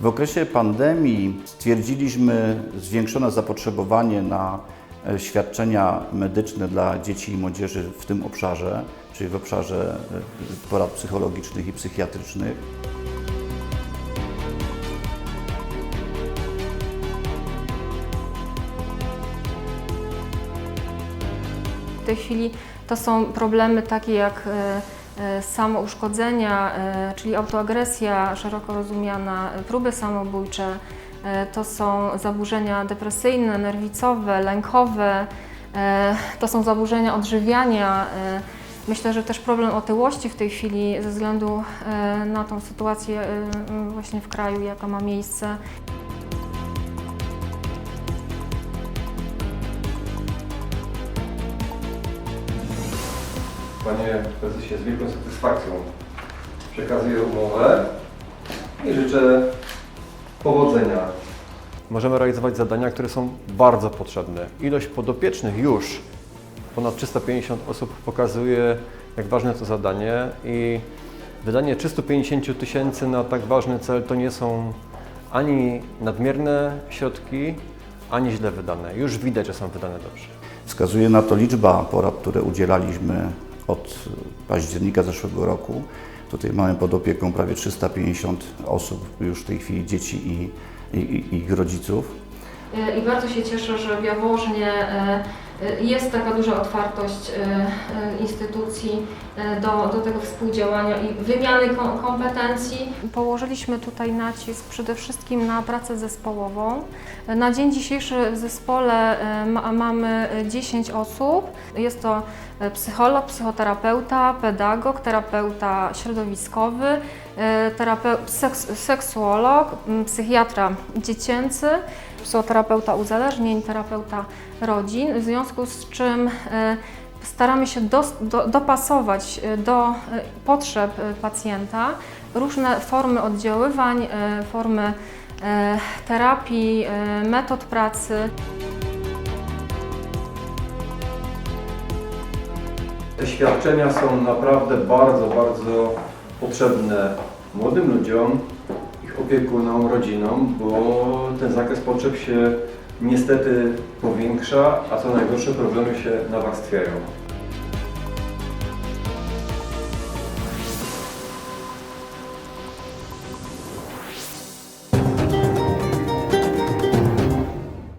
W okresie pandemii stwierdziliśmy zwiększone zapotrzebowanie na e, świadczenia medyczne dla dzieci i młodzieży w tym obszarze, czyli w obszarze e, porad psychologicznych i psychiatrycznych. W tej chwili to są problemy takie jak e, samouszkodzenia, e, czyli autoagresja szeroko rozumiana, e, próby samobójcze, e, to są zaburzenia depresyjne, nerwicowe, lękowe, e, to są zaburzenia odżywiania. e, Myślę, że też problem otyłości w tej chwili ze względu e, na tą sytuację e, właśnie w kraju, jaka ma miejsce. Panie prezesie, z wielką satysfakcją przekazuję umowę i życzę powodzenia. Możemy realizować zadania, które są bardzo potrzebne. Ilość podopiecznych już, ponad 350 osób, pokazuje, jak ważne to zadanie i wydanie 350 tysięcy na tak ważny cel to nie są ani nadmierne środki, ani źle wydane. Już widać, że są wydane dobrze. Wskazuje na to liczba porad, które udzielaliśmy od października zeszłego roku. Tutaj mamy pod opieką prawie 350 osób, już w tej chwili dzieci i, i, i ich rodziców. E, I bardzo się cieszę, że w Jaworznie e, e, jest taka duża otwartość e, e, instytucji do, do tego współdziałania i wymiany kom- kompetencji. Położyliśmy tutaj nacisk przede wszystkim na pracę zespołową. Na dzień dzisiejszy w zespole ma, mamy 10 osób. Jest to psycholog, psychoterapeuta, pedagog, terapeuta środowiskowy, e, terapeu- seks, seksuolog, m, psychiatra dziecięcy, psychoterapeuta uzależnień, terapeuta rodzin, w związku z czym e, staramy się dos, do, dopasować e, do potrzeb pacjenta różne formy oddziaływań, formy terapii, metod pracy. Te świadczenia są naprawdę bardzo, bardzo potrzebne młodym ludziom, ich opiekunom, rodzinom, bo ten zakres potrzeb się niestety powiększa, a co najgorsze problemy się nawarstwiają.